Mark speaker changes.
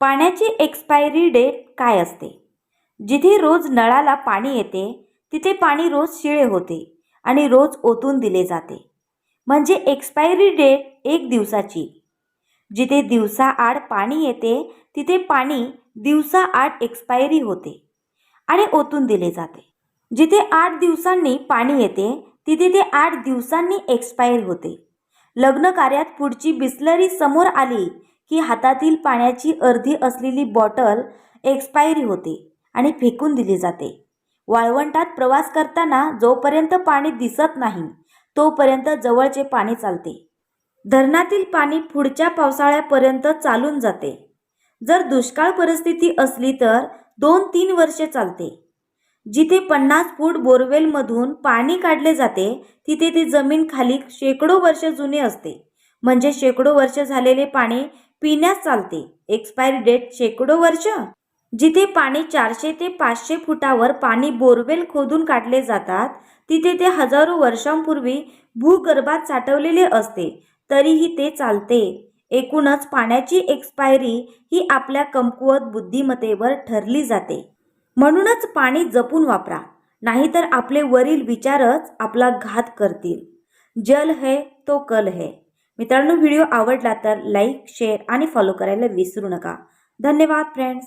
Speaker 1: पाण्याची expiry date काय असते? जिथे रोज नळाला पाणी येते तिथे पाणी रोज शिळे होते आणि रोज ओतून दिले जाते. म्हणजे एक्सपायरी डेट एक दिवसाची. जिथे दिवसाआड पाणी येते तिथे पाणी दिवसाआड एक्सपायरी होते आणि ओतून दिले जाते. जिथे आठ दिवसांनी पाणी येते तिथे ते आठ दिवसांनी एक्सपायर होते. लग्न कार्यात पुढची बिस्लरी समोर आली की हातातील पाण्याची अर्धी असलेली बॉटल एक्सपायरी होते आणि फेकून दिली जाते. वाळवंटात प्रवास करताना जोपर्यंत पाणी दिसत नाही तोपर्यंत जवळचे पाणी चालते. धरणातील पाणी पुढच्या पावसाळ्यापर्यंत चालून जाते. जर दुष्काळ परिस्थिती असली तर दोन तीन वर्षे चालते. जिथे पन्नास फूट बोरवेलमधून पाणी काढले जाते तिथे ती जमीन खाली शेकडो वर्ष जुने असते. म्हणजे शेकडो वर्ष झालेले पाणी पिण्यास चालते. एक्सपायरी डेट शेकडो वर्ष? जिथे पाणी चारशे ते पाचशे फुटावर पाणी बोरवेल खोदून काढले जातात तिथे ते हजारो वर्षांपूर्वी भूगर्भात साठवलेले असते तरीही ते चालते. एकूणच पाण्याची एक्सपायरी ही आपल्या कमकुवत बुद्धिमत्तेवर ठरली जाते. म्हणूनच पाणी जपून वापरा नाहीतर आपले वरील विचारच आपला घात करतील. जल है तो कल है. मित्रांनो व्हिडिओ आवडला तर लाईक शेअर आणि फॉलो करायला विसरू नका. धन्यवाद फ्रेंड्स